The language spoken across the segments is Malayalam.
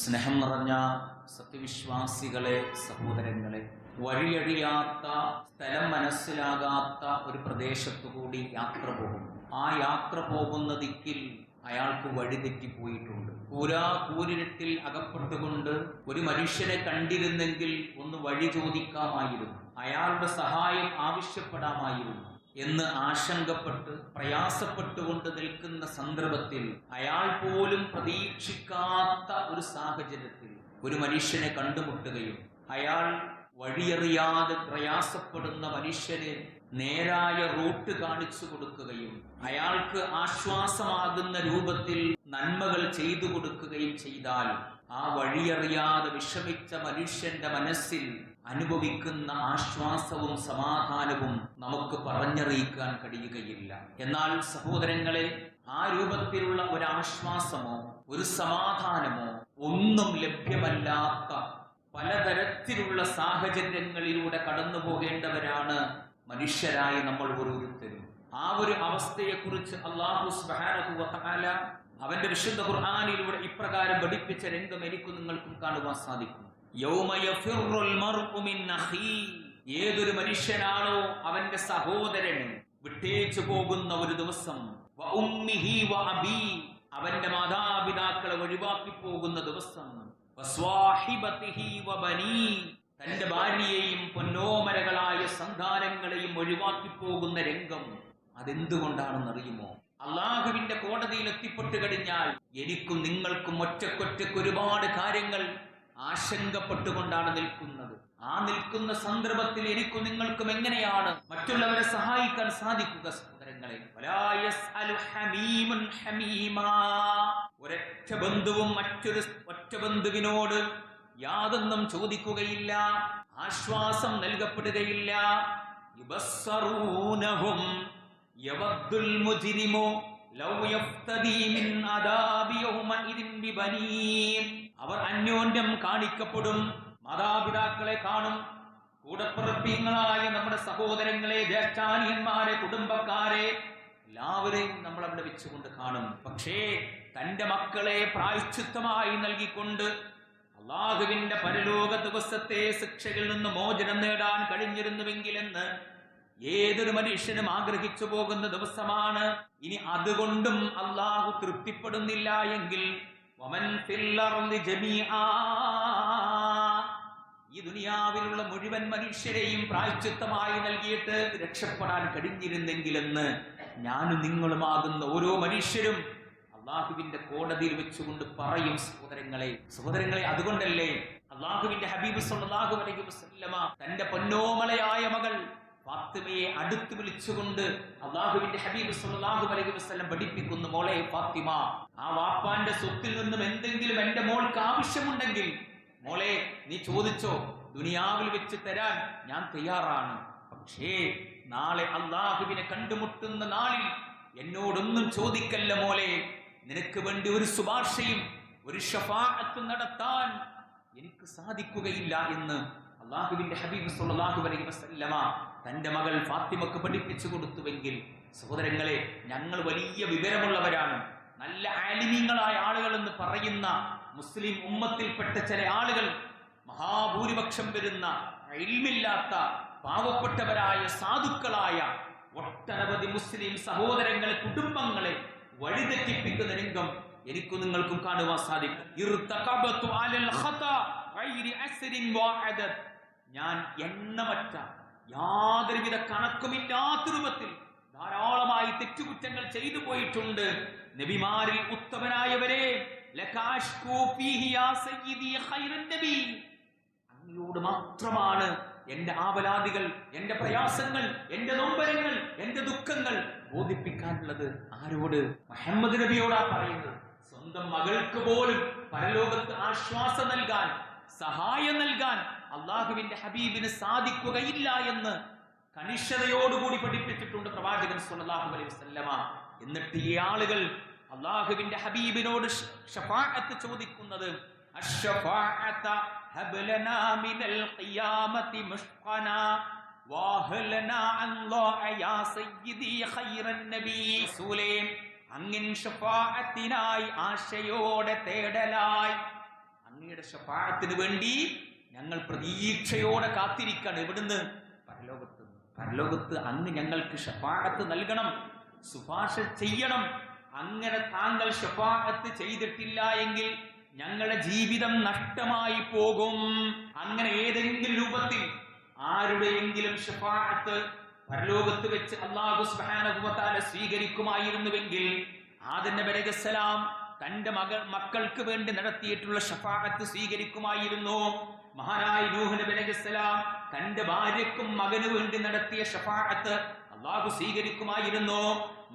സ്നേഹം നിറഞ്ഞ സത്യവിശ്വാസികളെ സഹോദരങ്ങളെ വഴിയഴിയാത്ത സ്ഥലം മനസ്സിലാകാത്ത ഒരു പ്രദേശത്തു കൂടി യാത്ര പോകും ആ യാത്ര പോകുന്ന ദിക്കിൽ അയാൾക്ക് വഴി തെറ്റിപ്പോയിട്ടുണ്ട്. പൂരാ കൂരിരട്ടിൽ അകപ്പെട്ടുകൊണ്ട് ഒരു മനുഷ്യനെ കണ്ടിരുന്നെങ്കിൽ ഒന്ന് വഴി ചോദിക്കാമായിരുന്നു. അയാളുടെ സഹായം ആവശ്യപ്പെടാമായിരുന്നു. എന്ന് ആശങ്കപ്പെട്ട് പ്രയാസപ്പെട്ടുകൊണ്ട് നിൽക്കുന്ന സന്ദർഭത്തിൽ അയാൾ പോലും പ്രതീക്ഷിക്കാത്ത ഒരു സാഹചര്യത്തിൽ ഒരു മനുഷ്യനെ കണ്ടുമുട്ടുകയും അയാൾ വഴിയറിയാതെ പ്രയാസപ്പെടുന്ന മനുഷ്യന് നേരായ റൂട്ട് കാണിച്ചു കൊടുക്കുകയും അയാൾക്ക് ആശ്വാസമാകുന്ന രൂപത്തിൽ നന്മകൾ ചെയ്തു കൊടുക്കുകയും ചെയ്താൽ ആ വഴിയറിയാതെ വിഷമിച്ച മനുഷ്യന്റെ മനസ്സിൽ അനുഭവിക്കുന്ന ആശ്വാസവും സമാധാനവും നമുക്ക് പറഞ്ഞറിയിക്കാൻ കഴിയുകയില്ല. എന്നാൽ സഹോദരങ്ങളെ ആ രൂപത്തിലുള്ള ഒരാശ്വാസമോ ഒരു സമാധാനമോ ഒന്നും ലഭ്യമല്ലാത്ത പലതരത്തിലുള്ള സാഹചര്യങ്ങളിലൂടെ കടന്നു പോകേണ്ടവരാണ് മനുഷ്യരായ നമ്മൾ ഓരോരുത്തരും. ആ ഒരു അവസ്ഥയെക്കുറിച്ച് അള്ളാഹു അവന്റെ വിശുദ്ധ ഖുർആാനിലൂടെ ഇപ്രകാരം പഠിപ്പിച്ച രംഗം എനിക്കും നിങ്ങൾക്കും കാണുവാൻ സാധിക്കും. ഏതൊരു മനുഷ്യനാണോ അവന്റെ സഹോദരൻ വിട്ടേച്ചു പോകുന്ന ഒരു ദിവസം അവന്റെ മാതാപിതാക്കളെ ഒഴിവാക്കി പോകുന്ന ദിവസം തന്റെ ഭാര്യയെയും പൊന്നോമരകളായ സന്താനങ്ങളെയും ഒഴിവാക്കി പോകുന്ന രംഗം അതെന്തുകൊണ്ടാണെന്ന് അറിയുമോ അള്ളാഹുവിന്റെ കോടതിയിൽ എത്തിപ്പെട്ടു കഴിഞ്ഞാൽ എനിക്കും നിങ്ങൾക്കും ഒറ്റക്കൊറ്റക്ക് ഒരുപാട് കാര്യങ്ങൾ ആശങ്കപ്പെട്ടുകൊണ്ടാണ് നിൽക്കുന്നത്. ആ നിൽക്കുന്ന സന്ദർഭത്തിൽ എനിക്കും നിങ്ങൾക്കും എങ്ങനെയാണ് മറ്റുള്ളവരെ സഹായിക്കാൻ സാധിക്കുക സഹോദരങ്ങളെ. ഒരൊറ്റ ബന്ധുവും മറ്റൊരു ഒറ്റ ബന്ധുവിനോട് യാതൊന്നും ചോദിക്കുകയില്ല ആശ്വാസം നൽകപ്പെടുകയില്ല. അവർ അന്യോന്യം കാണിക്കപ്പെടും. മാതാപിതാക്കളെ കാണും. കൂടപ്പിറപ്പിങ്ങളായ നമ്മുടെ സഹോദരങ്ങളെ ജ്യേഷ്ഠാനിയന്മാരെ കുടുംബക്കാരെ എല്ലാവരെയും നമ്മൾ അവിടെ വെച്ചുകൊണ്ട് കാണും. പക്ഷേ തന്റെ മക്കളെ പ്രായശ്ചിത്തമായി നൽകിക്കൊണ്ട് അള്ളാഹുവിന്റെ പരലോക ദിവസത്തെ ശിക്ഷയിൽ നിന്ന് മോചനം നേടാൻ കഴിഞ്ഞിരുന്നുവെങ്കിലെന്ന് ഏതൊരു മനുഷ്യനും ആഗ്രഹിച്ചു പോകുന്ന ദിവസമാണ്. ഇനി അതുകൊണ്ടും അള്ളാഹു തൃപ്തിപ്പെടുന്നില്ല എങ്കിൽ ഈ ദുനിയാവിലുള്ള മുഴുവൻ മനുഷ്യരെയും പ്രായച്ചിത്തമായി നൽകിയിട്ട് രക്ഷപ്പെടാൻ കഴിഞ്ഞിരുന്നെങ്കിലെന്ന് ഞാനും നിങ്ങളുമാകുന്ന ഓരോ മനുഷ്യരും അള്ളാഹുവിന്റെ കോടതിയിൽ വെച്ചുകൊണ്ട് പറയും സഹോദരങ്ങളെ. സഹോദരങ്ങളെ അതുകൊണ്ടല്ലേ അള്ളാഹുവിന്റെ ഹബീബ് സല്ലല്ലാഹു അലൈഹി വസല്ലമ തന്റെ പൊന്നോമലയായ മകൾ ഫാത്തിമയെ അടുത്ത് വിളിച്ചുകൊണ്ട് അള്ളാഹുവിന്റെ ഹബീബ് സല്ലല്ലാഹു അലൈഹി വസ്ലം പഠിപ്പിക്കുന്നു മോളെ ഫാത്തിമ ആ വാപ്പാന്റെ സ്വത്തിൽ നിന്നും എന്തെങ്കിലും എന്റെ മോൾക്ക് ആവശ്യമുണ്ടെങ്കിൽ മോളെ നീ ചോദിച്ചോ ദുനിയാവിൽ വെച്ച് തരാൻ ഞാൻ തയ്യാറാണ്. പക്ഷേ നാളെ അള്ളാഹുവിനെ കണ്ടുമുട്ടുന്ന നാളിൽ എന്നോടൊന്നും ചോദിക്കല്ല മോളെ നിനക്ക് വേണ്ടി ഒരു ശുപാർശയും ഒരു ഷഫാഅത്തും നടത്താൻ എനിക്ക് സാധിക്കുകയില്ല എന്ന് അള്ളാഹുവിന്റെ ഹബീബ് സല്ലല്ലാഹു അലൈഹി വസല്ലമ തന്റെ മകൾ ഫാത്തിമക്ക് പഠിപ്പിച്ചു കൊടുത്തുവെങ്കിൽ സഹോദരങ്ങളെ ഞങ്ങൾ വലിയ വിവരമുള്ളവരാണ് നല്ല ആലിമീങ്ങളായ ആളുകൾ എന്ന് പറയുന്ന മുസ്ലിം ഉമ്മത്തിൽപ്പെട്ട ചില ആളുകൾ മഹാഭൂരിപക്ഷം വരുന്ന ഇൽമില്ലാത്ത പാവപ്പെട്ടവരായ സാധുക്കളായ ഒട്ടനവധി മുസ്ലിം സഹോദരങ്ങളെ കുടുംബങ്ങളെ വഴിതെറ്റിപ്പിക്കുന്ന രംഗം എനിക്കും നിങ്ങൾക്കും കാണുവാൻ സാധിക്കും. ഞാൻ എണ്ണമറ്റ യാതൊരുവിധ കണക്കുമില്ലാത്ത രൂപത്തിൽ ധാരാളമായി തെറ്റുകുറ്റങ്ങൾ ചെയ്തു പോയിട്ടുണ്ട്. നബിമാരിൽ ഉത്തമനായവരെ അങ്ങയോട് മാത്രമാണ് എന്റെ ആവലാദികൾ എന്റെ പ്രയാസങ്ങൾ എന്റെ നൊമ്പരങ്ങൾ എന്റെ ദുഃഖങ്ങൾ ബോധിപ്പിക്കാനുള്ളത് ആരോട്? മുഹമ്മദ് നബിയോടാ പറയുന്നത്. സ്വന്തം മകൾക്ക് പോലും പരലോകത്ത് ആശ്വാസം നൽകാൻ സഹായം നൽകാൻ അള്ളാഹുവിന്റെ ഹബീബിന് സാധിക്കുകയില്ല എന്ന് കനിഷ്ഠതയോടുകൂടി പഠിപ്പിച്ചിട്ടുണ്ട് പ്രവാചകൻ സുല്ലാഹു അലൈഹി വസ്ലമ എന്നിട്ട് ഈ ആളുകൾ അള്ളാഹുവിന്റെ ഹബീബിനോട് ഷഫാഅത്ത് ചോദിക്കുന്നത് അങ്ങയുടെ വേണ്ടി ഞങ്ങൾ പ്രതീക്ഷയോടെ കാത്തിരിക്കുകയാണ് എവിടുന്ന്? പരലോകത്ത്. പരലോകത്ത് അങ്ങ് ഞങ്ങൾക്ക് ഷഫാഅത്ത് നൽകണം. ശുപാർശ ചെയ്യണം. അങ്ങനെ താങ്കൾ ഷഫാഅത്ത് ചെയ്തിട്ടില്ല എങ്കിൽ ഞങ്ങളുടെ ജീവിതം നഷ്ടമായി പോകും. അങ്ങനെ ഏതെങ്കിലും രൂപത്തിൽ ആരുടെയെങ്കിലും ഷഫാഅത്ത് പരലോകത്ത് വെച്ച് അള്ളാഹു തആല സ്വീകരിക്കുമായിരുന്നുവെങ്കിൽ നബി തന്റെ മകൾ മക്കൾക്ക് വേണ്ടി നടത്തിയിട്ടുള്ള ഷഫാഅത്ത് സ്വീകരിക്കുമായിരുന്നു. മഹാനായ നൂഹ് നബി അലൈഹിസ്സലാം തന്റെ ഭാര്യക്കും മകനു വേണ്ടി നടത്തിയ ഷഫാഅത്ത് അള്ളാഹു സ്വീകരിക്കുമായിരുന്നു.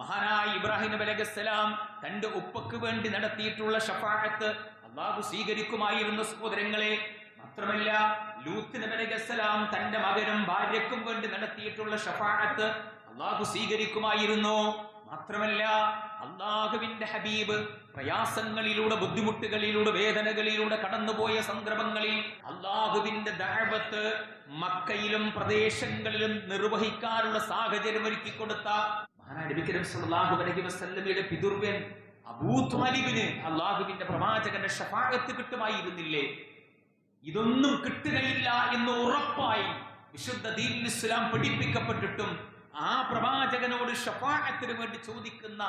മഹാനായ ഇബ്രാഹിം നബി അലൈഹിസ്സലാം തന്റെ ഉപ്പക്ക് വേണ്ടി നടത്തിയിട്ടുള്ള ഷഫാഅത്ത് അള്ളാഹു സ്വീകരിക്കുമായിരുന്നു സഹോദരങ്ങളെ. മാത്രമല്ല ലൂത്ത് നബി അലൈഹിസ്സലാം തന്റെ മകനും ഭാര്യക്കും വേണ്ടി നടത്തിയിട്ടുള്ള ഷഫാഅത്ത് അള്ളാഹു സ്വീകരിക്കുമായിരുന്നു. മാത്രമല്ല അള്ളാഹുവിന്റെ ഹബീബ് പ്രയാസങ്ങളിലൂടെ ബുദ്ധിമുട്ടുകളിലൂടെ വേദനകളിലൂടെ കടന്നുപോയ സന്ദർഭങ്ങളിൽ അള്ളാഹുവിന്റെ ദഅവത്ത് മക്കയിലും പ്രദേശങ്ങളിലും നിർവഹിക്കാനുള്ള സാഹചര്യം ഒരുക്കി കൊടുത്ത മഹാനായ നബി കരീം സല്ലല്ലാഹു അലൈഹി വസല്ലമയുടെ പിതൃവ്യൻ അബൂ ത്വാലിബിന് അള്ളാഹുവിന്റെ പ്രവാചകന്റെ ഷഫാകത്ത് കിട്ടുമായിരുന്നില്ലേ? ഇതൊന്നും കിട്ടുകയില്ല എന്ന് ഉറപ്പായി വിശുദ്ധ ദീൻ ഇസ്ലാം പഠിപ്പിക്കപ്പെട്ടിട്ടും ആ പ്രവാചകനോട് ഷഫാഅത്തിന് വേണ്ടി ചോദിക്കുന്ന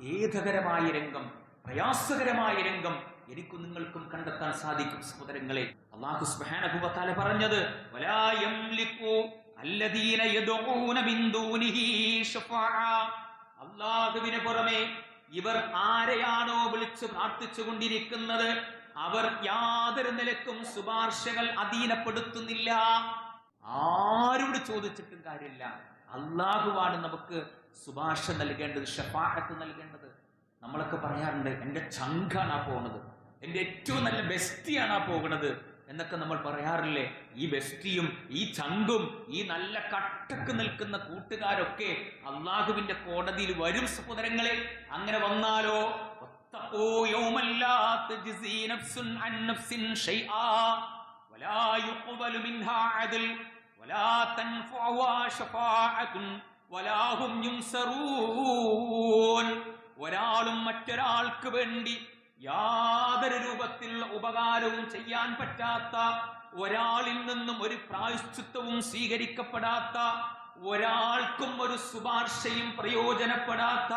ഖേദകരമായ രംഗം പ്രയാസകരമായ രംഗം എനിക്കും നിങ്ങൾക്കും കണ്ടെത്താൻ സാധിക്കും സഹോദരങ്ങളെ. അള്ളാഹു തആല പറഞ്ഞത് അള്ളാഹുവിന് പുറമെ ഇവർ ആരെയാണോ വിളിച്ച് പ്രാർത്ഥിച്ചു കൊണ്ടിരിക്കുന്നത് അവർ യാതൊരു നിലക്കും ശുപാർശകൾ അധീനപ്പെടുത്തുന്നില്ല. ആരോട് ചോദിച്ചിട്ടും കാര്യമില്ല. അള്ളാഹുവാണ് നമുക്ക് ശുപാർശ നൽകേണ്ടത് ഷഫാഹത്ത് നൽകേണ്ടത്. നമ്മളൊക്കെ പറയാറുണ്ട് എന്റെ ചങ്കാണ് ആ പോകുന്നത് എന്റെ ഏറ്റവും നല്ല ബെസ്റ്റിയാണ് ആ പോകുന്നത് എന്നൊക്കെ നമ്മൾ പറയാറില്ലേ? ഈ ബെസ്റ്റിയും ഈ ചങ്കും ഈ നല്ല കട്ടക്ക് നിൽക്കുന്ന കൂട്ടുകാരൊക്കെ അള്ളാഹുവിന്റെ കോടതിയിൽ വരും സഹോദരങ്ങളെ. അങ്ങനെ വന്നാലോ? ഒരാളും മറ്റൊരാൾക്ക് വേണ്ടി യാതൊരു രൂപത്തിൽ ഉപകാരവും ചെയ്യാൻ പറ്റാത്ത ഒരാളിൽ നിന്നും ഒരു പ്രായശ്ചിത്വവും സ്വീകരിക്കപ്പെടാത്ത ഒരാൾക്കും ഒരു ശുപാർശയും പ്രയോജനപ്പെടാത്ത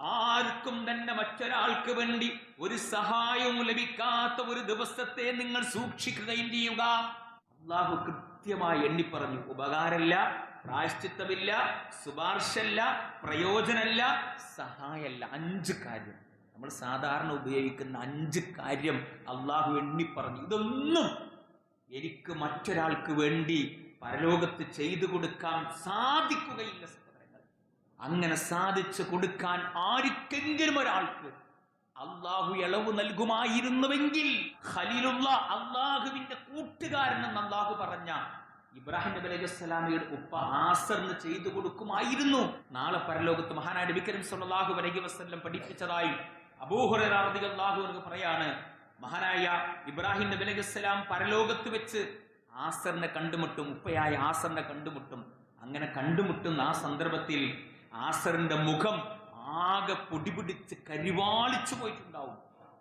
ആർക്കും തന്നെ മറ്റൊരാൾക്ക് വേണ്ടി ഒരു സഹായവും ലഭിക്കാത്ത ഒരു ദിവസത്തെ നിങ്ങൾ സൂക്ഷിക്കുകയും ചെയ്യുക. അള്ളാഹു കൃത്യമായി എണ്ണിപ്പറഞ്ഞു ഉപകാരമില്ല പ്രായശ്ചിത്തമില്ല ശുപാർശല്ല പ്രയോജനമല്ല സഹായമല്ല. അഞ്ച് കാര്യം. നമ്മൾ സാധാരണ ഉപയോഗിക്കുന്ന അഞ്ച് കാര്യം അള്ളാഹു എണ്ണി പറഞ്ഞു. ഇതൊന്നും എനിക്ക് മറ്റൊരാൾക്ക് വേണ്ടി പരലോകത്ത് ചെയ്തു കൊടുക്കാൻ സാധിക്കുകയില്ല സഹോദരങ്ങൾ അങ്ങനെ സാധിച്ചു കൊടുക്കാൻ ആർക്കെങ്കിലും ഒരാൾക്ക് അള്ളാഹു ഇളവ് നൽകുമായിരുന്നുവെങ്കിൽ ഖലീലുള്ള അള്ളാഹുവിന്റെ കൂട്ടുകാരനെന്ന് അള്ളാഹു പറഞ്ഞ ഇബ്രാഹിം നബി അലൈഹി സ്വലാമയുടെ ഉപ്പ ആസറിന് ചെയ്തു കൊടുക്കുമായിരുന്നു. നാളെ പരലോകത്ത് മഹാനായ വിക്രം കരീം സല്ലല്ലാഹു അലൈഹി വസല്ലം പഠിപ്പിച്ചതായി അബൂഹുറൈറ എന്ന് പറയാണ് മഹാനായ ഇബ്രാഹിം നബി അലൈഹി സ്വലാം പരലോകത്ത് വെച്ച് ആസറിനെ കണ്ടുമുട്ടും ഉപ്പയായ ആസറിനെ കണ്ടുമുട്ടും. അങ്ങനെ കണ്ടുമുട്ടുന്ന ആ സന്ദർഭത്തിൽ ആസറിന്റെ മുഖം ആകെ പൊടിപിടിച്ച് കരിവാളിച്ചു പോയിട്ടുണ്ടാവും.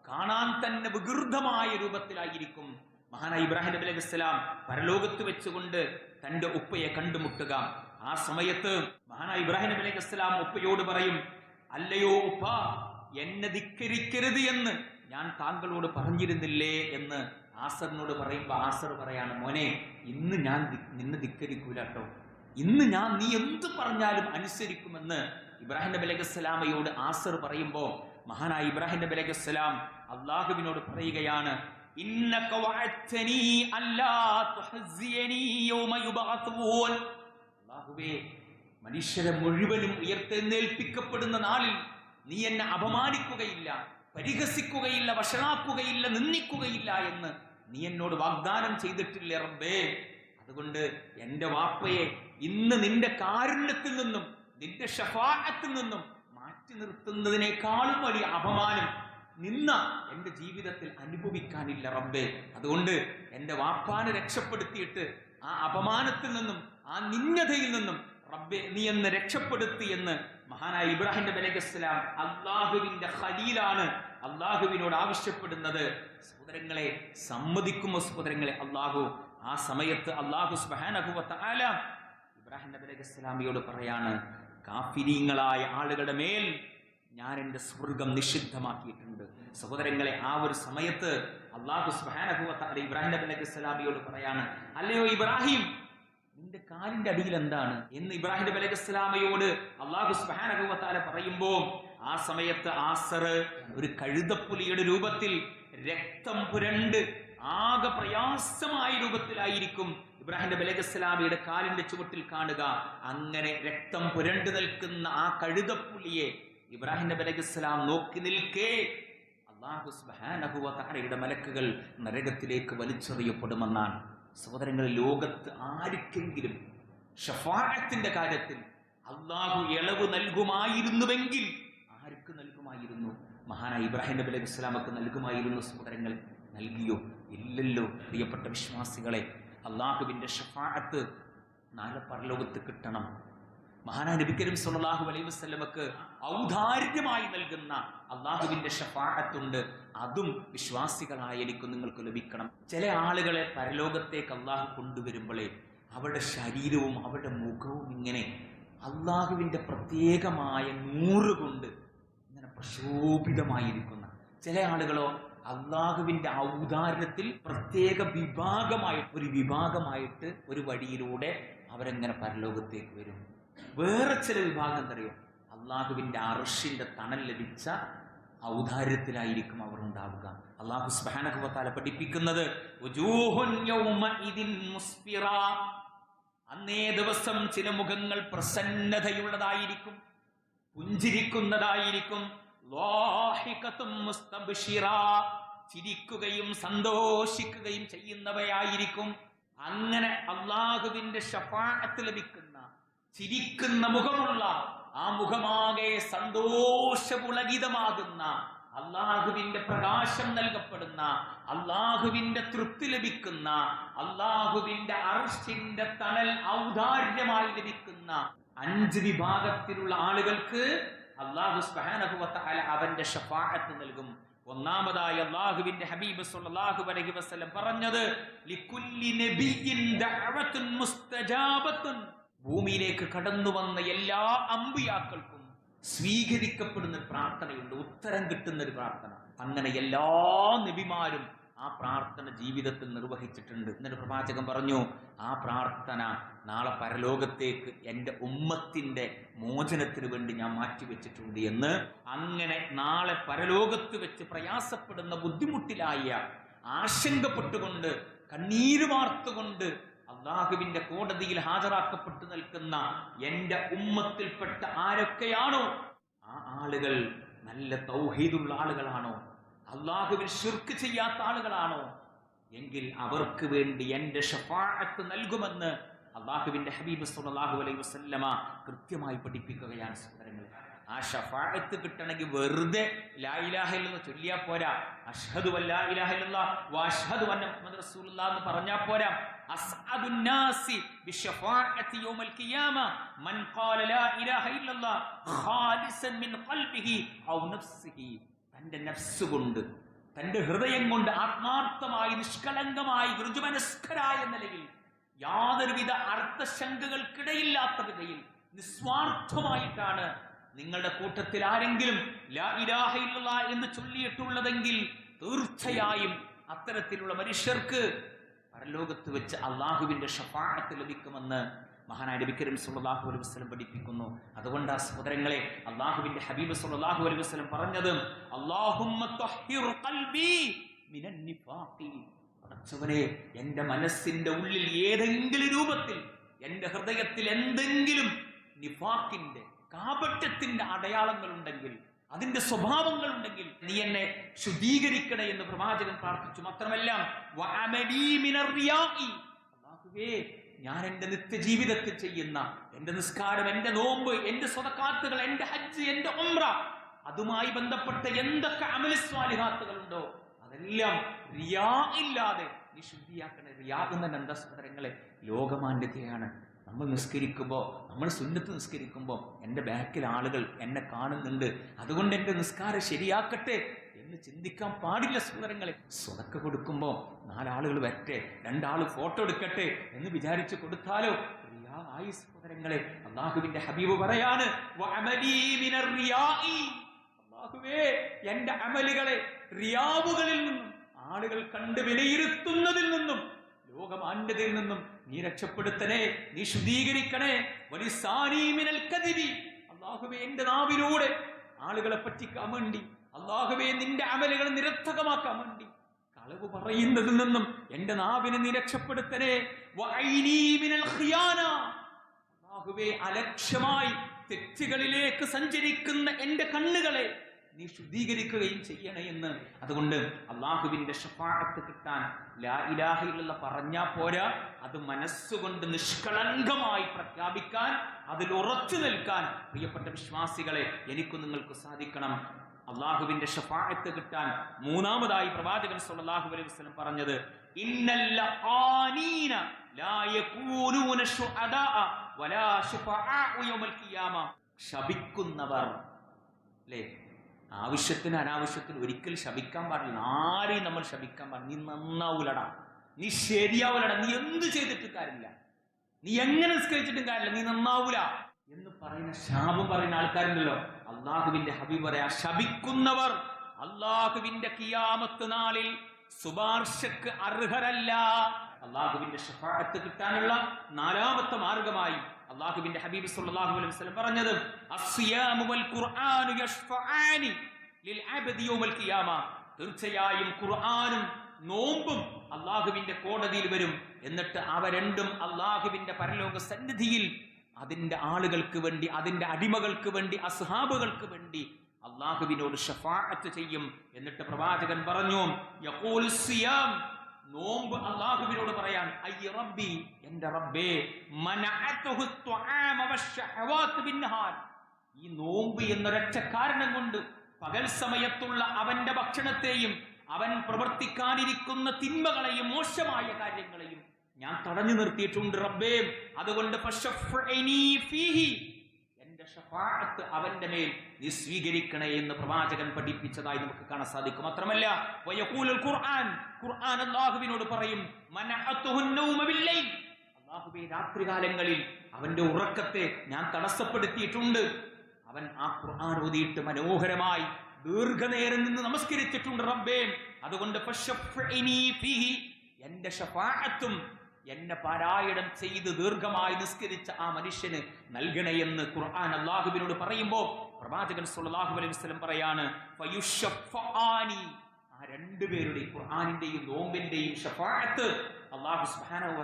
കാണാൻ തന്നെ വികൃതമായ രൂപത്തിലായിരിക്കും. മഹാനായ ഇബ്രാഹിം നബി അലൈഹി സ്വലാം പരലോകത്ത് വെച്ചുകൊണ്ട് തന്റെ ഉപ്പയെ കണ്ടുമുട്ടുക. ആ സമയത്ത് മഹാനായ ഇബ്രാഹിം നബി അലൈഹി സ്വലാം ഉപ്പയോട് പറയും അല്ലയോ ഉപ്പ എന്നെ ധിക്കരിക്കരുത് എന്ന് ഞാൻ താങ്കളോട് പറഞ്ഞിരുന്നില്ലേ? എന്ന് ആസറിനോട് പറയുമ്പോ ആസർ പറയാണ് മോനെ ഇന്ന് ഞാൻ നിന്നെ ധിക്കരിക്കൂല കേട്ടോ. ഇന്ന് ഞാൻ നീ എന്ത് പറഞ്ഞാലും അനുസരിക്കുമെന്ന് ഇബ്രാഹിം നബി അലൈഹി സ്വലാമയോട് ആസർ പറയുമ്പോൾ മഹാനായ ഇബ്രാഹിം നബി അലൈഹി സ്വലാം അള്ളാഹുവിനോട് പറയുകയാണ് മനുഷ്യരെ മുഴുവനും ഉയർത്തെഴുന്നേൽപ്പിക്കപ്പെടുന്ന നാളിൽ നീ എന്നെ അപമാനിക്കുകയില്ല പരിഹസിക്കുകയില്ല വഷളാക്കുകയില്ല നിന്ദിക്കുകയില്ല എന്ന് നീ എന്നോട് വാഗ്ദാനം ചെയ്തിട്ടില്ല റബ്ബേ? അതുകൊണ്ട് എന്റെ വാപ്പയെ ഇന്ന് നിന്റെ കാരുണ്യത്തിൽ നിന്നും നിന്റെ ഷഫാഅത്തിൽ നിന്നും മാറ്റി നിർത്തുന്നതിനേക്കാളും വലിയ അപമാനം നിന്ന എന്റെ ജീവിതത്തിൽ അനുഭവിക്കാനില്ല റബ്ബേ. അതുകൊണ്ട് എന്റെ വാപ്പാനെ രക്ഷപ്പെടുത്തിയിട്ട് ആ അപമാനത്തിൽ നിന്നും ആ നിന്ദതയിൽ നിന്നും റബ്ബെ നീ എന്ന് രക്ഷപ്പെടുത്തി എന്ന് മഹാനായ ഇബ്രാഹിം നബി അലൈഹി സ്വലാം അള്ളാഹുവിന്റെ ഖലീലാണ് അള്ളാഹുവിനോട് ആവശ്യപ്പെടുന്നത്. സഹോദരങ്ങളെ സമ്മതിക്കുമോ സഹോദരങ്ങളെ? അള്ളാഹു ആ സമയത്ത് അള്ളാഹു സുബാനഹുവത്ത ആല ഇബ്രാഹിം നബി അലൈഹി സ്വലാമിയോട് പറയാണ് കാഫിരീങ്ങളായ ആളുകളുടെ മേൽ ഞാൻ എന്റെ സ്വർഗം നിഷിദ്ധമാക്കിയിട്ടുണ്ട്. സഹോദരങ്ങളെ ആ ഒരു സമയത്ത് അള്ളാഹു സുബാനഹുവത്ത അല ഇബ്രാഹിം നബി നബി സ്വലാമിയോട് പറയാണ് അല്ലയോ ഇബ്രാഹിം നിന്റെ കാലിന്റെ അടിയിൽ എന്താണ്? എന്ന് ഇബ്രാഹിം നബി അലൈഹി സ്വലാമയോട് അള്ളാഹു സുബാനഹുവത്താല പറയുമ്പോൾ ആ സമയത്ത് ആസർ ഒരു കഴുതപ്പുലിയുടെ രൂപത്തിൽ രക്തം പുരണ്ട് ആകെ പ്രയാസമായ രൂപത്തിലായിരിക്കും ഇബ്രാഹിം നബി അലൈഹി സ്വലാമിയുടെ കാലിന്റെ ചുവട്ടിൽ കാണുക. അങ്ങനെ രക്തം പുരണ്ടു നിൽക്കുന്ന ആ കഴുതപ്പുലിയെ ഇബ്രാഹിം നബി അലൈഹി സ്വലാം നോക്കി നിൽക്കേ. അള്ളാഹു തആലയുടെ മലക്കുകൾ നരകത്തിലേക്ക് വലിച്ചെറിയപ്പെടുമെന്നാണ്. സഹോദരങ്ങൾ ലോകത്ത് ആർക്കെങ്കിലും ഷഫാഅത്തിന്റെ കാര്യത്തിൽ അള്ളാഹു ഇളവ് നൽകുമായിരുന്നുവെങ്കിൽ ആർക്ക് നൽകുമായിരുന്നു? മഹാനായ ഇബ്രാഹിം നബി അലൈഹി സ്വലാമക്ക് നൽകുമായിരുന്നു സഹോദരങ്ങൾ. നൽകിയോ? ഇല്ലല്ലോ. പ്രിയപ്പെട്ട വിശ്വാസികളെ അള്ളാഹുവിന്റെ ഷഫാഅത്ത് നാളെ പരലോകത്ത് കിട്ടണം. മഹാനായ നബിക്കരും കരീം അലൈ അലൈഹി വസല്ലമക്ക് ഔദാര്യമായി നൽകുന്ന അള്ളാഹുവിന്റെ ഷഫാഹത്തുണ്ട് അതും വിശ്വാസികളായ എനിക്ക് നിങ്ങൾക്ക് ലഭിക്കണം. ചില ആളുകളെ പരലോകത്തേക്ക് അള്ളാഹു കൊണ്ടുവരുമ്പോഴേ അവരുടെ ശരീരവും അവരുടെ മുഖവും ഇങ്ങനെ അള്ളാഹുവിന്റെ പ്രത്യേകമായ നൂറ് കൊണ്ട് ഇങ്ങനെ പ്രശോഭിതമായിരിക്കുന്ന. ചില ആളുകളോ അള്ളാഹുവിന്റെ ഔദാര്യത്തിൽ പ്രത്യേക വിഭാഗമായി ഒരു വിഭാഗമായിട്ട് ഒരു വഴിയിലൂടെ അവരെങ്ങനെ പരലോകത്തേക്ക് വരും. വേറെ ചില വിഭാഗം എന്തറിയോ അള്ളാഹുവിന്റെ അർഷിന്റെ തണൽ ലഭിച്ച ഔദാര്യത്തിലായിരിക്കും അവർ ഉണ്ടാവുക അള്ളാഹു സ്ബാനഹുവത്താല പഠിപ്പിക്കുന്നത്. അന്നേ ദിവസം ചില മുഖങ്ങൾ പ്രസന്നതയുള്ളതായിരിക്കും പുഞ്ചിരിക്കുന്നതായിരിക്കും. ചിരിക്കുകയും സന്തോഷിക്കുകയും ചെയ്യുന്നവയായിരിക്കും അങ്ങനെ അള്ളാഹുവിന്റെ ഷഫാഅത്ത് ലഭിക്കുന്ന ചിരിക്കുന്ന മുഖമുള്ള ആ മുഖമാകെ സന്തോഷപുളകിതമാകുന്ന അള്ളാഹുവിന്റെ പ്രകാശം നൽകപ്പെടുന്ന അള്ളാഹുവിന്റെ തൃപ്തി ലഭിക്കുന്ന അള്ളാഹുവിന്റെ അർഷിന്റെ തണൽ ഔദാര്യമായി ലഭിക്കുന്ന അഞ്ച് വിഭാഗത്തിലുള്ള ആളുകൾക്ക് അള്ളാഹു സ്ബഹാനഹുവത്തആല അവന്റെ ഷഫാഹത്ത് നൽകും. ഒന്നാമതായി അള്ളാഹുവിന്റെ ഹബീബ് സല്ലല്ലാഹു അലൈഹി വസല്ലം പറഞ്ഞത് ലികുല്ലി നബിയിൻ ദഅവത്തുൻ മുസ്തജാബത്തുൻ ഭൂമിയിലേക്ക് കടന്നു വന്ന എല്ലാ അമ്പിയാക്കൾക്കും സ്വീകരിക്കപ്പെടുന്ന പ്രാർത്ഥനയുണ്ട്. ഉത്തരം കിട്ടുന്ന ഒരു പ്രാർത്ഥന. അങ്ങനെ എല്ലാ നബിമാരും ആ പ്രാർത്ഥന ജീവിതത്തിൽ നിർവഹിച്ചിട്ടുണ്ട്. എന്നൊരു പ്രവാചകൻ പറഞ്ഞു ആ പ്രാർത്ഥന നാളെ പരലോകത്തേക്ക് എന്റെ ഉമ്മത്തിന്റെ മോചനത്തിന് വേണ്ടി ഞാൻ മാറ്റിവെച്ചിട്ടുണ്ട് എന്ന് അങ്ങനെ നാളെ പരലോകത്ത് വെച്ച് പ്രയാസപ്പെടുന്ന ബുദ്ധിമുട്ടിലായ ആശങ്കപ്പെട്ടുകൊണ്ട് കണ്ണീര് വാർത്തുകൊണ്ട് അള്ളാഹുവിന്റെ കോടതിയിൽ ഹാജരാക്കപ്പെട്ടു നിൽക്കുന്ന എന്റെ ഉമ്മത്തിൽപ്പെട്ട ആരൊക്കെയാണോ? ആ ആളുകൾ നല്ല തൗഹീദുള്ള ആളുകളാണോ? അള്ളാഹുവിൽ ഷിർക്ക് ചെയ്യാത്ത ആളുകളാണോ? എങ്കിൽ അവർക്ക് വേണ്ടി എന്റെ ഷഫാഅത്ത് നൽകുമെന്ന് അള്ളാഹുവിന്റെ ഹബീബ് സുല്ലാഹു അലൈഹി വസല്ലമ കൃത്യമായി പഠിപ്പിക്കുകയാണ് സഹോദരങ്ങളെ. ആ ഷഫാഅത്ത് കിട്ടണമെങ്കിൽ വെറുതെ ലാ ചൊല്ലിയാൽ പോരാ. അഷ്ഹദു അല്ലാ ഇലാഹ ഇല്ലല്ലാഹ് വ അഷ്ഹദു അന്ന മുഹമ്മദ് റസൂലുള്ളാഹ് എന്ന് പറഞ്ഞാൽ പോരാ. അസ്അദുൻ നാസി ബിശഫാഅത്തി യൗമൽ ഖിയാമ മൻ ഖാല ലാ ഇലാഹ ഇല്ലല്ലാഹ് ഖാലിസൻ മിൻ ഖൽബിഹി ഔ നഫ്സിഹി. തന്റെ നഫ്സ് കൊണ്ട് തന്റെ ഹൃദയം കൊണ്ട് ആത്മാർത്ഥമായി നിഷ്കളങ്കമായി ഋജുമനസ്കരായ നിലയിൽ യാതൊരുവിധ അർത്ഥശങ്കകൾക്കിടയില്ലാത്ത വിധയിൽ നിസ്വാർത്ഥമായിട്ടാണ് നിങ്ങളുടെ കൂട്ടത്തിൽ ആരെങ്കിലും ലാ ഇലാഹ എന്ന് ചൊല്ലിയിട്ടുള്ളതെങ്കിൽ തീർച്ചയായും അത്തരത്തിലുള്ള മനുഷ്യർക്ക് പരലോകത്ത് വെച്ച് അള്ളാഹുവിന്റെ ഷഫാഅത്ത് ലഭിക്കുമെന്ന് മഹാനായ നബി കരീം സല്ലല്ലാഹു അലൈഹി വസല്ലം പഠിപ്പിക്കുന്നു. അതുകൊണ്ട് ആ സഹോദരങ്ങളെ അള്ളാഹുവിന്റെ ഹബീബ് സല്ലല്ലാഹു അലൈഹി വസല്ലം പറഞ്ഞത് പടച്ചവനെ എന്റെ മനസ്സിന്റെ ഉള്ളിൽ ഏതെങ്കിലും രൂപത്തിൽ എന്റെ ഹൃദയത്തിൽ എന്തെങ്കിലും നിഫാക്കിന്റെ കാപട്യത്തിന്റെ അടയാളങ്ങൾ ഉണ്ടെങ്കിൽ അതിന്റെ സ്വഭാവങ്ങൾ ഉണ്ടെങ്കിൽ നീ എന്നെ ശുദ്ധീകരിക്കണേ എന്ന് പ്രവാചകൻ പ്രാർത്ഥിച്ചു. മാത്രമല്ല ഞാൻ എന്റെ നിത്യജീവിതത്തിൽ ചെയ്യുന്ന എന്റെ നിസ്കാരം എന്റെ നോമ്പ് എന്റെ സ്വതക്കാത്തുകൾ എന്റെ ഹജ്ജ് എന്റെ ഉംറ അതുമായി ബന്ധപ്പെട്ട എന്തൊക്കെ അമലസ്വാലിഹാത്തുകൾ ഉണ്ടോ അതെല്ലാം റിയാ ഇല്ലാതെ നീ ശുദ്ധിയാക്കണേ. റിയാ എന്ന എന്താ ലോകമാന്യതയാണ്. നമ്മൾ നിസ്കരിക്കുമ്പോൾ നമ്മൾ സുന്നത്ത് നിസ്കരിക്കുമ്പോൾ എന്റെ ബാക്കിൽ ആളുകൾ എന്നെ കാണുന്നുണ്ട്. അതുകൊണ്ട് എന്റെ നിസ്കാരം ശരിയാക്കട്ടെ എന്ന് ചിന്തിക്കാൻ പാടില്ല സുന്ദരങ്ങളെ സ്വതക്ക കൊടുക്കുമ്പോൾ നാലാളുകൾ വരട്ടെ രണ്ടാൾ ഫോട്ടോ എടുക്കട്ടെ എന്ന് വിചാരിച്ച് കൊടുത്താലോ? ആയി സഹോദരങ്ങളെ അള്ളാഹുവിന്റെ ഹബീബ് പറയാണ് എന്റെ അമലുകളെ റിയാവുകളിൽ നിന്നും ആളുകൾ കണ്ട് വിലയിരുത്തുന്നതിൽ നിന്നും ലോകമാന്യതയിൽ നിന്നും നീ രക്ഷപ്പെടുത്തണേ നീ ശുദ്ധീകരിക്കണേ. വലിസാനീമിനൽ കദിബി. അള്ളാഹുവേ എന്റെ നാവിലൂടെ ആളുകളെ പറ്റിക്കാൻ വേണ്ടി അള്ളാഹുബേ നിന്റെ അമലുകൾ നിരർത്ഥകമാക്കാൻ വേണ്ടി കളവ് പറയുന്നതിൽ നിന്നും എന്റെ നാവിനെ നീ രക്ഷപ്പെടുത്തണേ. അലക്ഷ്യമായി തെറ്റുകളിലേക്ക് സഞ്ചരിക്കുന്ന എന്റെ കണ്ണുകളെ നീ ശുദ്ധീകരിക്കുകയും ചെയ്യണേ എന്ന്. അതുകൊണ്ട് അള്ളാഹുവിന്റെ ഷഫാഅത്ത് കിട്ടാൻ ലാ ഇലാഹ ഇല്ലല്ല പറഞ്ഞാ പോരാ. അത് മനസ്സുകൊണ്ട് നിഷ്കളങ്കമായി പ്രഖ്യാപിക്കാൻ അതിൽ ഉറച്ചു നിൽക്കാൻ പ്രിയപ്പെട്ട വിശ്വാസികളെ എനിക്കും നിങ്ങൾക്ക് സാധിക്കണം. അള്ളാഹുവിന്റെ ഷഫാഅത്ത് കിട്ടാൻ മൂന്നാമതായി പ്രവാചകൻ സല്ലല്ലാഹു അലൈഹി വസല്ലം പറഞ്ഞത് ഇന്നല്ല ആനീന ലാ വലാ യൗമൽ ഖിയാമ. ശപിക്കുന്നവർ ആവശ്യത്തിന് അനാവശ്യത്തിന് ഒരിക്കൽ ശപിക്കാൻ പാടില്ല. ആരെയും നമ്മൾ ശപിക്കാൻ പാടില്ല. നീ നന്നാവൂലടാ. നീ ശരിയാവൂലടാ. നീ എന്ത് ചെയ്തിട്ട് കാര്യമില്ല. നീ എങ്ങനെ നിസ്കരിച്ചിട്ടും കാര്യമില്ല. നീ നന്നാവൂല. എന്ന് പറയുന്ന ശാപം പറയുന്ന ആൾക്കാരുണ്ടല്ലോ. അള്ളാഹുവിന്റെ ഹബി പറയാ ശപിക്കുന്നവർ അള്ളാഹുവിന്റെ കിയാമത്ത് നാളിൽ ശുപാർശക്ക് അർഹരല്ല. അള്ളാഹുവിന്റെ ഷഫാഅത്ത് കിട്ടാനുള്ള നാലാമത്തെ മാർഗമായി അള്ളാഹുവിന്റെ ഹബീബ് സല്ലല്ലാഹു അലൈഹി വസല്ലം പറഞ്ഞത് അസ്സിയാമു വൽ ഖുർആനു യഷ്ഫഅനി ലിൽ അബ്ദി യൗമൽ ഖിയാമ. തീർച്ചയായും ഖുർആനും നോമ്പും അള്ളാഹുവിന്റെ കോടതിയിൽ വരും. എന്നിട്ട് അവ രണ്ടും അള്ളാഹുവിന്റെ പരലോക സന്നിധിയിൽ അതിന്റെ ആളുകൾക്ക് വേണ്ടി അതിന്റെ അടിമകൾക്ക് വേണ്ടി അസ്ഹാബുകൾക്ക് വേണ്ടി അള്ളാഹുവിനോട് ഷഫാഅത്ത് ചെയ്യും. എന്നിട്ട് പ്രവാചകൻ പറഞ്ഞു നോമ്പ് അള്ളാഹുവിനോട് പറയാൻ അയ്യ റബ്ബി എന്റെ റബ്ബേ ഈ നോമ്പ് എന്നൊരൊറ്റ കാരണം കൊണ്ട് പകൽ സമയത്തുള്ള അവന്റെ ഭക്ഷണത്തെയും അവൻ പ്രവർത്തിക്കാനിരിക്കുന്ന തിന്മകളെയും മോശമായ കാര്യങ്ങളെയും ഞാൻ തടഞ്ഞു നിർത്തിയിട്ടുണ്ട് റബ്ബേ. അതുകൊണ്ട് ഷഫാഅത്ത് അവന്റെ മേൽ നീ സ്വീകരിക്കണേ എന്ന് പ്രവാചകൻ പഠിപ്പിച്ചതായി നമുക്ക് കാണാൻ സാധിക്കും. മാത്രമല്ല വയഖൂലുൽ ഖുർആൻ ഖുർആൻ അല്ലാഹുവിനോട് പറയും മനഅത്തുഹുൻ നൗമ ബില്ലൈൽ. അല്ലാഹുവേ രാത്രികാലങ്ങളിൽ അവന്റെ ഉറക്കത്തെ ഞാൻ തടസ്സപ്പെടുത്തിയിട്ടുണ്ട്. അവൻ ആ ഖുർആൻ ഓതിയിട്ട് മനോഹരമായി ദീർഘനേരം നിന്ന് നമസ്കരിച്ചിട്ടുണ്ട് റബ്ബേ. അതുകൊണ്ട് എന്റെ ഷഫാഅത്തും എന്നെ പാരായണം ചെയ്ത് ദീർഘമായി നിസ്കരിച്ച ആ മനുഷ്യന് നൽകണയെന്ന് ഖുർആൻ അള്ളാഹുവിനോട് പറയുമ്പോൾ പ്രവാചകൻ സുല്ലാഹു അലൈഹി വസല്ലം പറയാണ് ആ രണ്ടുപേരുടെ ഖുർആനിന്റെയും നോമ്പിന്റെയും ഷഫാഅത്ത് അള്ളാഹു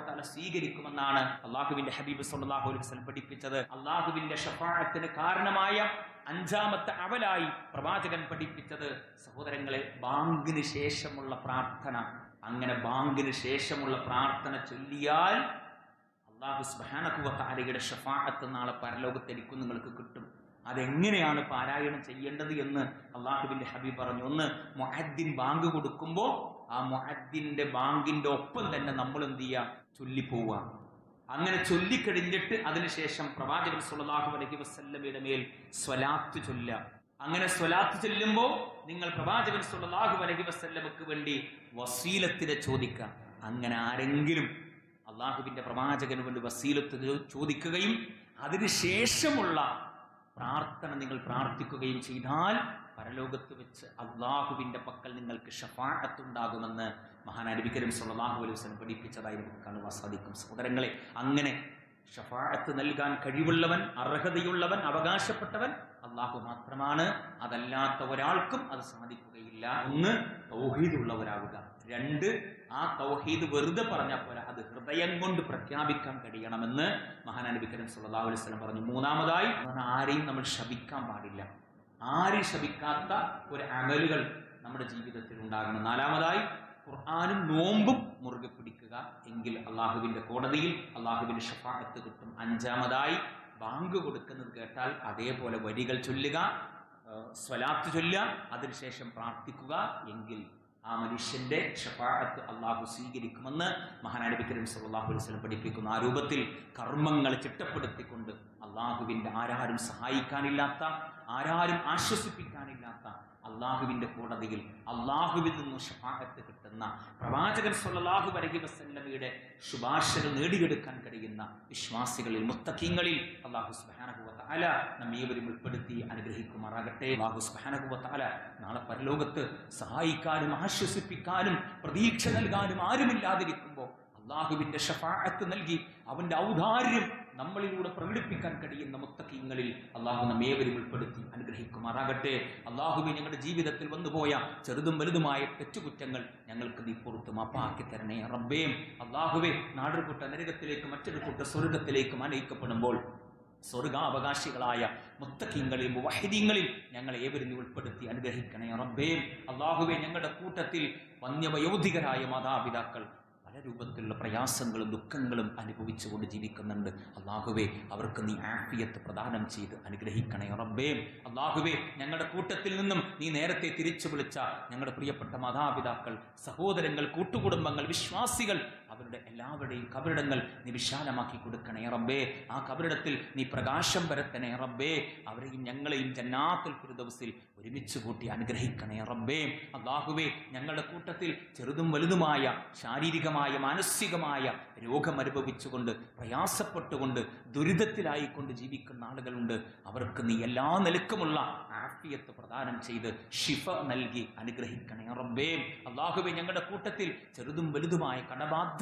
തആല സ്വീകരിക്കുമെന്നാണ് അള്ളാഹുവിന്റെ ഹബീബ് സല്ലല്ലാഹു അലൈഹി വസല്ലം പഠിപ്പിച്ചത്. അള്ളാഹുവിന്റെ ഷഫാത്തിന് കാരണമായ അഞ്ചാമത്തെ അവലായി പ്രവാചകൻ പഠിപ്പിച്ചത് സഹോദരങ്ങളെ ബാങ്കിന് ശേഷമുള്ള പ്രാർത്ഥന. അങ്ങനെ ബാങ്കിന് ശേഷമുള്ള പ്രാർത്ഥന ചൊല്ലിയാൽ അള്ളാഹു സുബാനക്കുവത്താലയുടെ ഷഫാഹത്ത് നാളെ പരലോകത്ത് എനിക്കും നിങ്ങൾക്ക് കിട്ടും. അതെങ്ങനെയാണ് പാരായണം ചെയ്യേണ്ടത് എന്ന് അള്ളാഹുബിന്റെ ഹബീബ് പറഞ്ഞു. ഒന്ന് മൊഹദ്ദിൻ ബാങ്ക് കൊടുക്കുമ്പോൾ ആ മൊഹദ്ദീന്റെ ബാങ്കിന്റെ ഒപ്പം തന്നെ നമ്മൾ എന്ത് ചെയ്യുക? ചൊല്ലിപ്പോവുക. അങ്ങനെ ചൊല്ലിക്കഴിഞ്ഞിട്ട് അതിനുശേഷം പ്രവാചകൻ സുല്ലാഹു അലഹി വസല്ലമയുടെ മേൽ സ്വലാത്ത് ചൊല്ലുക. അങ്ങനെ സ്വലാത്ത് ചെല്ലുമ്പോൾ നിങ്ങൾ പ്രവാചകൻ സുല്ലാഹു അലൈഹി വസല്ലമക്ക് വേണ്ടി വസീലത്തിനെ ചോദിക്കുക. അങ്ങനെ ആരെങ്കിലും അള്ളാഹുവിന്റെ പ്രവാചകന് വേണ്ടി വസീലത്ത് ചോദിക്കുകയും അതിനുശേഷമുള്ള പ്രാർത്ഥന നിങ്ങൾ പ്രാർത്ഥിക്കുകയും ചെയ്താൽ പരലോകത്ത് വെച്ച് അള്ളാഹുവിന്റെ പക്കൽ നിങ്ങൾക്ക് ഷഫാഅത്തുണ്ടാകുമെന്ന് മഹാൻ നബി കരീം സല്ലല്ലാഹു അലൈഹി വസല്ലം പഠിപ്പിച്ചതായി നമുക്ക് കാണുവാൻ സാധിക്കും. സഹോദരങ്ങളെ അങ്ങനെ ഷഫാഅത്ത് നൽകാൻ കഴിവുള്ളവൻ അർഹതയുള്ളവൻ അവകാശപ്പെട്ടവൻ അള്ളാഹു മാത്രമാണ്. അതല്ലാത്ത ഒരാൾക്കും അത് സാധിക്കുകയില്ല ഒന്ന് തൗഹീദുള്ളവരാവുക രണ്ട് ആ തൗഹീദ് വെറുതെ പറഞ്ഞാൽ പോലെ അത് ഹൃദയം കൊണ്ട് പ്രഖ്യാപിക്കാൻ കഴിയണമെന്ന് മഹാനാൻ നബി കരീം സല്ലല്ലാഹു അലൈഹി വസല്ലം പറഞ്ഞു. മൂന്നാമതായി ആരെയും നമ്മൾ ശപിക്കാൻ പാടില്ല. ആരും ശപിക്കാത്ത ഒരു അമലുകൾ നമ്മുടെ ജീവിതത്തിൽ ഉണ്ടാകണം. നാലാമതായി ഖുർആാനും നോമ്പും മുറുകെ പിടിക്കുക. എങ്കിൽ അള്ളാഹുവിന്റെ കോടതിയിൽ അള്ളാഹുവിന്റെ ഷഫാഹത്ത് കിട്ടും. അഞ്ചാമതായി ബാങ്ക് കൊടുക്കുന്നത് കേട്ടാൽ അതേപോലെ വരികൾ ചൊല്ലുക സ്വലാത്ത് ചൊല്ലുക അതിനുശേഷം പ്രാർത്ഥിക്കുക എങ്കിൽ ആ മനുഷ്യന്റെ ഷഫാഅത്ത് അള്ളാഹു സ്വീകരിക്കുമെന്ന് മഹാനബി കരീം സല്ലല്ലാഹു അലൈഹി പഠിപ്പിക്കുന്ന ആ രൂപത്തിൽ കർമ്മങ്ങൾ ചിട്ടപ്പെടുത്തിക്കൊണ്ട് അള്ളാഹുവിന്റെ ആരാരും സഹായിക്കാനില്ലാത്ത ആരാരും ആശ്വസിപ്പിക്കാനില്ലാത്ത അള്ളാഹുവിന്റെ കോടതിയിൽ അള്ളാഹുവിൽ നിന്നും ഷഫാഹത്ത് കിട്ടുന്ന പ്രവാചകൻ സൊല്ലാഹു അലൈഹി വസല്ലമയുടെ ശുപാർശകൾ നേടിയെടുക്കാൻ കഴിയുന്ന വിശ്വാസികളിൽ മുത്തഖീങ്ങളിൽ അള്ളാഹു സുബ്ഹാനഹു നമ്മീവരും ഉൾപ്പെടുത്തി അനുഗ്രഹിക്കുമാറാകട്ടെ. അള്ളാഹു സുബ്ഹാനഹു വതആല നാളെ പരലോകത്ത് സഹായിക്കാനും ആശ്വസിപ്പിക്കാനും പ്രതീക്ഷ നൽകാനും ആരുമില്ലാതിരിക്കുമ്പോൾ അള്ളാഹുവിന്റെ ഷഫാഹത്ത് നൽകി അവന്റെ ഔദാര്യം നമ്മളിലൂടെ പ്രകടിപ്പിക്കാൻ കഴിയുന്ന മുത്തക്കീങ്ങളിൽ അള്ളാഹു നമ്മേവരും ഉൾപ്പെടുത്തി അനുഗ്രഹിക്കുമാറാകട്ടെ. അള്ളാഹുവെ ഞങ്ങളുടെ ജീവിതത്തിൽ വന്നുപോയ ചെറുതും വലുതുമായ തെറ്റുകുറ്റങ്ങൾ ഞങ്ങൾക്ക് നീ പുറത്ത് മാപ്പാക്കി തരണേ റബ്ബേം. അള്ളാഹുവെ നാടൊരു കൂട്ട നരകത്തിലേക്ക് മറ്റൊരു കൂട്ട സ്വർഗത്തിലേക്കും അനയിക്കപ്പെടുമ്പോൾ സ്വർഗാവകാശികളായ മുത്തക്കിങ്ങളിൽ വഹിദീങ്ങളിൽ ഞങ്ങളെ ഏവരും ഉൾപ്പെടുത്തി അനുഗ്രഹിക്കണേ റബ്ബേം. അള്ളാഹുവെ ഞങ്ങളുടെ കൂട്ടത്തിൽ വന്യവയോധികരായ മാതാപിതാക്കൾ പല രൂപത്തിലുള്ള പ്രയാസങ്ങളും ദുഃഖങ്ങളും അനുഭവിച്ചുകൊണ്ട് ജീവിക്കുന്നുണ്ട്. അള്ളാഹുവേ അവർക്ക് നീ ആഫിയത്ത് പ്രദാനം ചെയ്ത് അനുഗ്രഹിക്കണേ റബ്ബേ. അള്ളാഹുവേ ഞങ്ങളുടെ കൂട്ടത്തിൽ നിന്നും നീ നേരത്തെ തിരിച്ചു വിളിച്ച ഞങ്ങളുടെ പ്രിയപ്പെട്ട മാതാപിതാക്കൾ സഹോദരങ്ങൾ കൂട്ടുകുടുംബങ്ങൾ വിശ്വാസികൾ അവരുടെ എല്ലാവരുടെയും കബറിടങ്ങൾ നീ വിശാലമാക്കി കൊടുക്കണേ റബ്ബേ. ആ കബറിടത്തിൽ നീ പ്രകാശം പരത്തണേ റബ്ബേ. അവരെയും ഞങ്ങളെയും ജന്നാത്തുൽ ഫിർദൗസിൽ ഒരുമിച്ച് കൂട്ടി അനുഗ്രഹിക്കണേ റബ്ബേ. അള്ളാഹുവേ ഞങ്ങളുടെ കൂട്ടത്തിൽ ചെറുതും വലുതുമായ ശാരീരികമായ മാനസികമായ രോഗമനുഭവിച്ചുകൊണ്ട് പ്രയാസപ്പെട്ടുകൊണ്ട് ദുരിതത്തിലായിക്കൊണ്ട് ജീവിക്കുന്ന ആളുകളുണ്ട്. അവർക്ക് നീ എല്ലാ നിലക്കുമുള്ള ആഫിയത്ത് പ്രദാനം ചെയ്ത് ഷിഫ നൽകി അനുഗ്രഹിക്കണേ റബ്ബേ. അള്ളാഹുവെ ഞങ്ങളുടെ കൂട്ടത്തിൽ ചെറുതും വലുതുമായ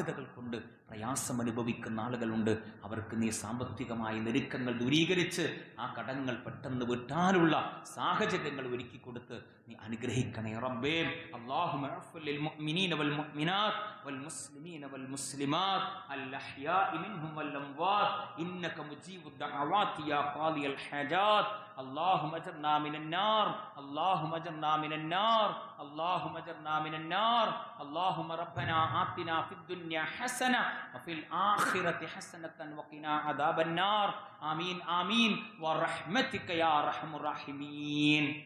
കടബാധ്യതകൾ കൊണ്ട് പ്രയാസം അനുഭവിക്കുന്ന ആളുകളുണ്ട്. അവർക്ക് നീ സാമ്പത്തികമായ ഞെരുക്കങ്ങൾ ദൂരീകരിച്ച് ആ കടങ്ങൾ പെട്ടെന്ന് വിട്ടാനുള്ള സാഹചര്യങ്ങൾ ഒരുക്കി കൊടുത്ത് ني நீ அனுகிரகிக்கணும் اللهم அல்லாஹும் للمؤمنين والمؤمنات والمسلمين والمسلمات الأحياء منهم والأموات إنك مجيب الدعوات يا قاضي الحاجات اللهم اجرنا من النار اللهم اجرنا من النار اللهم اجرنا من النار اللهم ربنا آتنا في الدنيا حسنة وفي الآخرة حسنة وقنا عذاب النار آمين آمين ورحمتك يا أرحم الراحمين